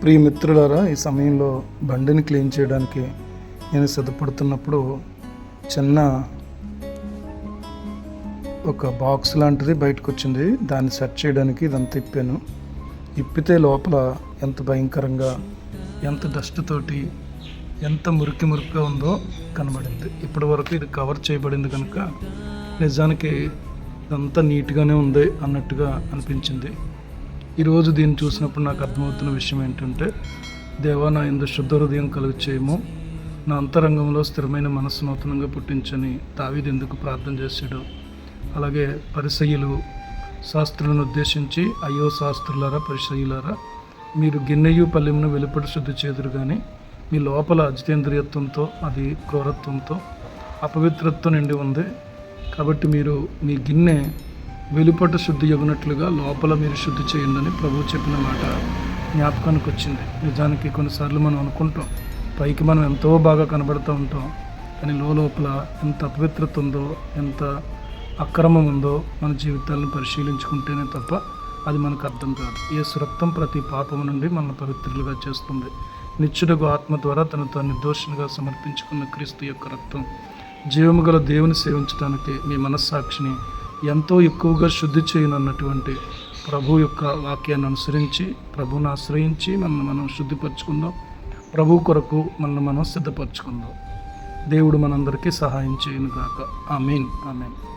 ప్రియ మిత్రులారా ఈ సమయంలో బండిని క్లీన్ చేయడానికి నేను సిద్ధపడుతున్నప్పుడు చిన్న ఒక బాక్స్ లాంటిది బయటకు వచ్చింది దాన్ని సెట్ చేయడానికి ఇదంతా ఇప్పాను. ఇప్పితే లోపల ఎంత భయంకరంగా ఎంత డస్ట్ తోటి ఎంత మురికి మురికిగా ఉందో కనబడింది. ఇప్పటి వరకు ఇది కవర్ చేయబడింది కనుక నిజానికి ఇదంతా నీట్గానే ఉంది అన్నట్టుగా అనిపించింది. ఈరోజు దీన్ని చూసినప్పుడు నాకు అర్థమవుతున్న విషయం ఏంటంటే దేవా నా ఇందు శుద్ధ హృదయం కలుగు చేయము నా అంతరంగంలో స్థిరమైన మనస్సు నూతనంగా పుట్టించని తావిది ఎందుకు ప్రార్థన చేశాడు? అలాగే పరిశయులు శాస్త్రులను ఉద్దేశించి అయ్యో శాస్త్రులారా పరిశయులారా మీరు గిన్నెయు పల్లెమును వెలుపడి శుద్ధి చేదురు కానీ మీ లోపల అజితేంద్రియత్వంతో అది క్రూరత్వంతో అపవిత్రత్వం నిండి ఉంది. కాబట్టి మీరు మీ గిన్నె వెలుపట శుద్ధి ఇవ్వనట్లుగా లోపల మీరు శుద్ధి చేయండి అని ప్రభువు చెప్పిన మాట జ్ఞాపకానికి వచ్చింది. నిజానికి కొన్నిసార్లు మనం అనుకుంటాం పైకి మనం ఎంతో బాగా కనబడుతూ ఉంటాం కానీ లోపల ఎంత అపవిత్రత ఉందో ఎంత అక్రమం ఉందో మన జీవితాలను పరిశీలించుకుంటేనే తప్ప అది మనకు అర్థం కాదు. ఏ సురక్తం ప్రతి పాపము నుండి మనల్ని పవిత్రులుగా చేస్తుంది. నిత్యుడకు ఆత్మ ద్వారా తను తాను నిర్దోషులుగా సమర్పించుకున్న క్రీస్తు యొక్క రక్తం జీవము గల దేవుని సేవించడానికి మీ మనస్సాక్షిని ఎంతో ఎక్కువగా శుద్ధి చేయనన్నటువంటి ప్రభు యొక్క వాక్యాన్ని అనుసరించి ప్రభుని ఆశ్రయించి మనల్ని మనం శుద్ధిపరచుకుందాం. ప్రభు కొరకు మనల్ని మనం సిద్ధపరచుకుందాం. దేవుడు మనందరికీ సహాయం చేయను గాక ఆమెన్. ఆమెన్.